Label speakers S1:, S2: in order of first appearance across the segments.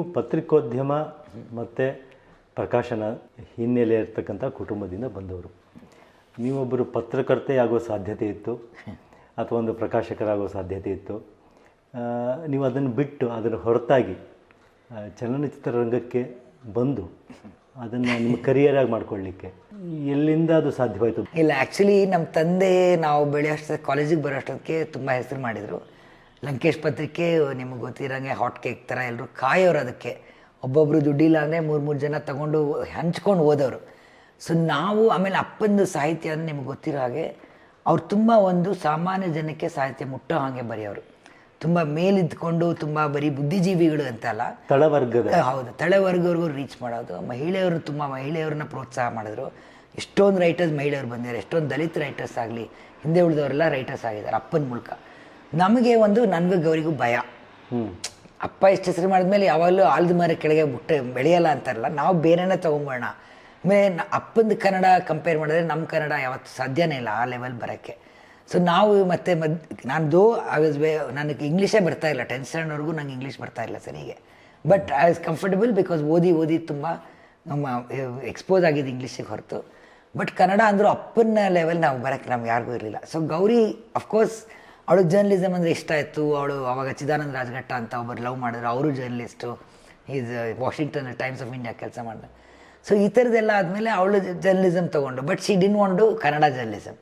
S1: ನೀವು ಪತ್ರಿಕೋದ್ಯಮ ಮತ್ತು ಪ್ರಕಾಶನ ಹಿನ್ನೆಲೆ ಇರ್ತಕ್ಕಂಥ ಕುಟುಂಬದಿಂದ ಬಂದವರು. ನೀವೊಬ್ಬರು ಪತ್ರಕರ್ತೆ ಆಗೋ ಸಾಧ್ಯತೆ ಇತ್ತು, ಅಥವಾ ಒಂದು ಪ್ರಕಾಶಕರಾಗೋ ಸಾಧ್ಯತೆ ಇತ್ತು. ನೀವು ಅದನ್ನು ಬಿಟ್ಟು ಅದನ್ನು ಹೊರತಾಗಿ ಚಲನಚಿತ್ರ ರಂಗಕ್ಕೆ ಬಂದು ಅದನ್ನು ನಿಮ್ಮ ಕರಿಯರಾಗಿ ಮಾಡ್ಕೊಳ್ಳಿಕ್ಕೆ ಎಲ್ಲಿಂದ ಅದು ಸಾಧ್ಯವಾಯಿತು?
S2: ಇಲ್ಲ ಆ್ಯಕ್ಚುಲಿ ನಮ್ಮ ತಂದೆ, ನಾವು ಬೆಳೆಯೋಷ್ಟ ಕಾಲೇಜಿಗೆ ಬರೋಷ್ಟೊತ್ತಿಗೆ ತುಂಬ ಹೆಸರು ಮಾಡಿದರು. ಲಂಕೇಶ್ ಪತ್ರಿಕೆ ನಿಮ್ಗೆ ಗೊತ್ತಿರೋಂಗೆ ಹಾಟ್ ಕೇಕ್ ಥರ ಎಲ್ಲರೂ ಕಾಯೋರು ಅದಕ್ಕೆ. ಒಬ್ಬೊಬ್ಬರು ದುಡ್ಡಿಲ್ಲ ಅಂದರೆ ಮೂರು ಮೂರು ಜನ ತಗೊಂಡು ಹಂಚ್ಕೊಂಡು ಓದೋರು ಸೊ ನಾವು ಆಮೇಲೆ ಅಪ್ಪಂದು ಸಾಹಿತ್ಯ ಅಂದರೆ ನಿಮ್ಗೆ ಗೊತ್ತಿರೋ ಹಾಗೆ ಅವ್ರು ತುಂಬ ಒಂದು ಸಾಮಾನ್ಯ ಜನಕ್ಕೆ ಸಾಹಿತ್ಯ ಮುಟ್ಟೋ ಹಾಗೆ ಬರೆಯೋರು. ತುಂಬ ಮೇಲಿದ್ಕೊಂಡು ತುಂಬ ಬರೀ ಬುದ್ಧಿಜೀವಿಗಳು ಅಂತಲ್ಲ
S1: ತಳವರ್ಗದ.
S2: ಹೌದು. ತಳವರ್ಗವ್ರಿಗೂ ರೀಚ್ ಮಾಡೋದು. ಮಹಿಳೆಯರು ತುಂಬ ಮಹಿಳೆಯರನ್ನ ಪ್ರೋತ್ಸಾಹ ಮಾಡಿದ್ರು. ಎಷ್ಟೊಂದು ರೈಟರ್ಸ್ ಮಹಿಳೆಯರು ಬಂದಿದ್ದಾರೆ. ಎಷ್ಟೊಂದು ದಲಿತ ರೈಟರ್ಸ್ ಆಗಲಿ ಹಿಂದೆ ಉಳಿದವರೆಲ್ಲ ರೈಟರ್ಸ್ ಆಗಿದ್ದಾರೆ ಅಪ್ಪನ ಮೂಲಕ. ನಮಗೆ ಒಂದು ನನಗೂ ಗೌರಿಗೂ ಭಯ ಅಪ್ಪ ಎಷ್ಟು ಹೆಸರು ಮಾಡಿದ್ಮೇಲೆ ಯಾವಾಗಲೂ ಆಲ್ದ ಮರ ಕೆಳಗೆ ಬಿಟ್ಟು ಬೆಳೆಯಲ್ಲ ಅಂತಾರಲ್ಲ ನಾವು ಬೇರೆನೇ ತೊಗೊಂಬೋಣ ಆಮೇಲೆ ಅಪ್ಪಂದು ಕನ್ನಡ ಕಂಪೇರ್ ಮಾಡಿದ್ರೆ ನಮ್ಮ ಕನ್ನಡ ಯಾವತ್ತು ಸಾಧ್ಯನೇ ಇಲ್ಲ ಆ ಲೆವೆಲ್ ಬರೋಕ್ಕೆ. ಸೊ ನಾವು ಮತ್ತೆ ಮದ್ ನಾನು ಐ ವಾಸ್ ವೇ ನನಗೆ ಇಂಗ್ಲೀಷೇ ಬರ್ತಾ ಇಲ್ಲ. ಟೆಂತ್ ಸ್ಟ್ಯಾಂಡರ್ಡ್ವರೆಗೂ ನಂಗೆ ಇಂಗ್ಲೀಷ್ ಬರ್ತಾ ಇಲ್ಲ ಸರಿಗೆ. But I was comfortable because ಓದಿ ಓದಿ ತುಂಬ ನಮ್ಮ ಎಕ್ಸ್ಪೋಸ್ ಆಗಿದೆ ಇಂಗ್ಲೀಷಿಗೆ ಹೊರತು. ಬಟ್ ಕನ್ನಡ ಅಂದರೂ ಅಪ್ಪನ ಲೆವೆಲ್ ನಾವು ಬರೋಕ್ಕೆ ನಮ್ಗೆ ಯಾರಿಗೂ ಇರಲಿಲ್ಲ. ಸೊ ಗೌರಿ ಅಫ್ಕೋರ್ಸ್ ಅವಳು ಜರ್ನಲಿಸಮ್ ಅಂದರೆ ಇಷ್ಟ ಇತ್ತು ಅವಳು ಅವಾಗ ಚಿದಾನಂದ ರಾಜಘಟ್ಟ ಅಂತ ಒಬ್ಬರು ಲವ್ ಮಾಡಿದ್ರು. ಅವರು journalist is Washington Times of India ಕೆಲಸ ಮಾಡಿದೆ. ಸೊ ಈ ಥರದ್ದೆಲ್ಲ ಆದಮೇಲೆ ಅವಳು ಜರ್ನಲಿಸಮ್ ತೊಗೊಂಡು. But she didn't want to Kannada journalism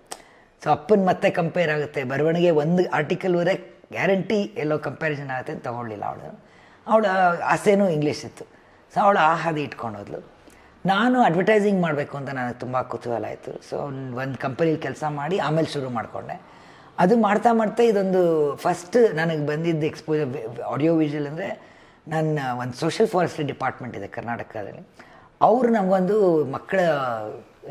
S2: so ಅಪ್ಪನ ಮತ್ತೆ ಕಂಪೇರ್ ಆಗುತ್ತೆ. ಬರವಣಿಗೆ ಒಂದು ಆರ್ಟಿಕಲ್ ಹೋದರೆ ಗ್ಯಾರಂಟಿ ಎಲ್ಲೋ ಕಂಪ್ಯಾರಿಸನ್ ಆಗುತ್ತೆ ಅಂತ ತೊಗೊಳ್ಳಿಲ್ಲ ಅವಳು. ಅವಳ ಆಸೆನೂ ಇಂಗ್ಲೀಷ್ ಇತ್ತು. ಸೊ ಅವಳು ಆ ಹಾದಿ ಇಟ್ಕೊಂಡು ಹೋದ್ಲು. ನಾನು ಅಡ್ವರ್ಟೈಸಿಂಗ್ ಮಾಡಬೇಕು ಅಂತ ನನಗೆ ತುಂಬ ಕುತೂಹಲ ಆಯಿತು. ಸೊ ಒಂದು ಕಂಪನಿಲಿ ಕೆಲಸ ಮಾಡಿ ಆಮೇಲೆ ಶುರು ಮಾಡಿಕೊಂಡೆ. ಅದು ಮಾಡ್ತಾ ಮಾಡ್ತಾ ಇದೊಂದು ಫಸ್ಟ್ ನನಗೆ ಬಂದಿದ್ದ ಎಕ್ಸ್ಪೋಜರ್ ಆಡಿಯೋ ವಿಜುವಲ್ ಅಂದರೆ ನನ್ನ ಒಂದು ಸೋಷಿಯಲ್ ಫಾರೆಸ್ಟ್ರಿ ಡಿಪಾರ್ಟ್ಮೆಂಟ್ ಇದೆ ಕರ್ನಾಟಕದಲ್ಲಿ. ಅವರು ನಮಗೊಂದು ಮಕ್ಕಳ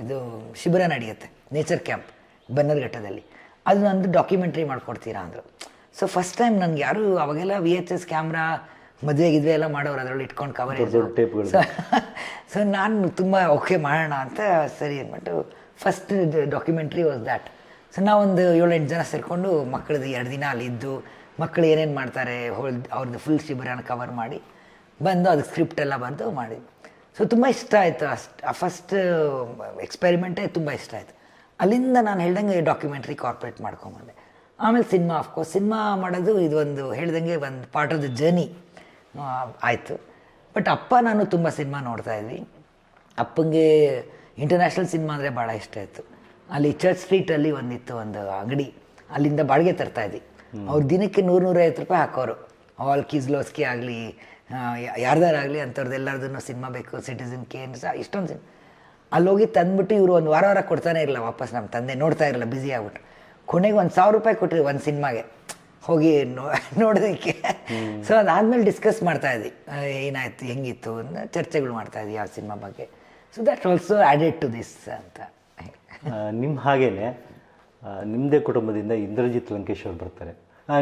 S2: ಇದು ಶಿಬಿರ ನಡೆಯುತ್ತೆ ನೇಚರ್ ಕ್ಯಾಂಪ್ ಬನ್ನರ್ಘಟ್ಟದಲ್ಲಿ. ಅದು ನಂದು ಡಾಕ್ಯುಮೆಂಟ್ರಿ ಮಾಡಿಕೊಡ್ತೀರಾ ಅಂದರು. ಸೊ ಫಸ್ಟ್ ಟೈಮ್ ನನಗೆ ಯಾರು ಅವಾಗೆಲ್ಲ ವಿ ಎಚ್ ಎಸ್ ಕ್ಯಾಮ್ರಾ ಮದುವೆ ಗಿದ್ವೆ ಎಲ್ಲ ಮಾಡೋರು ಅದರಲ್ಲಿ ಇಟ್ಕೊಂಡು ಕವರೇಜ್ ಸೊ ನಾನು ತುಂಬ ಓಕೆ ಮಾಡೋಣ ಅಂತ ಸರಿ ಅಂದ್ಬಿಟ್ಟು first documentary was that so ನಾವೊಂದು ಏಳೆಂಟು ಜನ ಸೇರಿಕೊಂಡು ಮಕ್ಕಳದ್ದು ಎರಡು ದಿನ ಅಲ್ಲಿ ಇದ್ದು ಮಕ್ಕಳು ಏನೇನು ಮಾಡ್ತಾರೆ ಹೋಲ್ ಅವ್ರದ್ದು ಫುಲ್ ಶಿಬಿರನ ಕವರ್ ಮಾಡಿ ಬಂದು ಅದಕ್ಕೆ ಸ್ಕ್ರಿಪ್ಟ್ ಎಲ್ಲ ಬಂದು ಮಾಡಿ. ಸೊ ತುಂಬ ಇಷ್ಟ ಆಯಿತು ಅಷ್ಟು, ಆ ಫಸ್ಟ್ ಎಕ್ಸ್ಪೆರಿಮೆಂಟೇ ತುಂಬ ಇಷ್ಟ ಆಯಿತು. ಅಲ್ಲಿಂದ ನಾನು ಹೇಳ್ದಂಗೆ ಡಾಕ್ಯುಮೆಂಟ್ರಿ ಕಾರ್ಪೊರೇಟ್ ಮಾಡ್ಕೊಂಬಂದೆ ಆಮೇಲೆ ಸಿನಿಮಾ ಅಫ್ಕೋರ್ಸ್ ಸಿನಿಮಾ ಮಾಡೋದು ಇದೊಂದು ಹೇಳ್ದಂಗೆ ಒಂದು ಪಾರ್ಟ್ ಆಫ್ ದ ಜರ್ನಿ ಆಯಿತು. ಬಟ್ ಅಪ್ಪ ನಾನು ತುಂಬ ಸಿನಿಮಾ ನೋಡ್ತಾ ಇದ್ವಿ. ಅಪ್ಪಂಗೆ ಇಂಟರ್ನ್ಯಾಷನಲ್ ಸಿನಿಮಾ ಅಂದರೆ ಭಾಳ ಇಷ್ಟ ಆಯಿತು. ಅಲ್ಲಿ ಚರ್ಚ್ ಸ್ಟ್ರೀಟಲ್ಲಿ ಒಂದಿತ್ತು ಒಂದು ಅಂಗಡಿ. ಅಲ್ಲಿಂದ ಬಾಡಿಗೆ ತರ್ತಾ ಇದ್ವಿ. ಅವ್ರು ದಿನಕ್ಕೆ ನೂರು ನೂರೈವತ್ತು ರೂಪಾಯಿ ಹಾಕೋರು. ಆಲ್ ಕಿಸ್ಲೋಸ್ಕಿ ಆಗಲಿ ಯಾರ್ದಾರಾಗಲಿ ಅಂಥವ್ರದ್ದೆಲ್ಲರದನ್ನು ಸಿನಿಮಾ ಬೇಕು ಸಿಟಿಸನ್ ಕೇನ್ ಸಹ ಇಷ್ಟೊಂದು ಅಲ್ಲಿ ಹೋಗಿ ತಂದ್ಬಿಟ್ಟು ಇವರು ಒಂದು ವಾರ ವಾರ ಕೊಡ್ತಾನೆ ಇರಲಿಲ್ಲ ವಾಪಸ್ ನಮ್ಮ ತಂದೆ ನೋಡ್ತಾ ಇರಲಿಲ್ಲ ಬ್ಯುಸಿ ಆಗ್ಬಿಟ್ಟು. ಕೊನೆಗೆ ಒಂದು ಸಾವಿರ ರೂಪಾಯಿ ಕೊಟ್ಟರು ಒಂದು ಸಿನಿಮಾಗೆ. ಹೋಗಿ ನೋ, ನೋಡೋದಕ್ಕೆ. ಸೊ ಅದಾದಮೇಲೆ ಡಿಸ್ಕಸ್ ಮಾಡ್ತಾ ಇದ್ವಿ. ಏನಾಯಿತು, ಹೆಂಗಿತ್ತು ಚರ್ಚೆಗಳು ಮಾಡ್ತಾ ಇದ್ವಿ ಆ ಸಿನಿಮಾ ಬಗ್ಗೆ. So that also added to this ಅಂತ.
S1: ನಿಮ್ಮ ಹಾಗೇನೆ ನಿಮ್ಮದೇ ಕುಟುಂಬದಿಂದ ಇಂದ್ರಜಿತ್ ಲಂಕೇಶ್ ಅವ್ರು ಬರ್ತಾರೆ.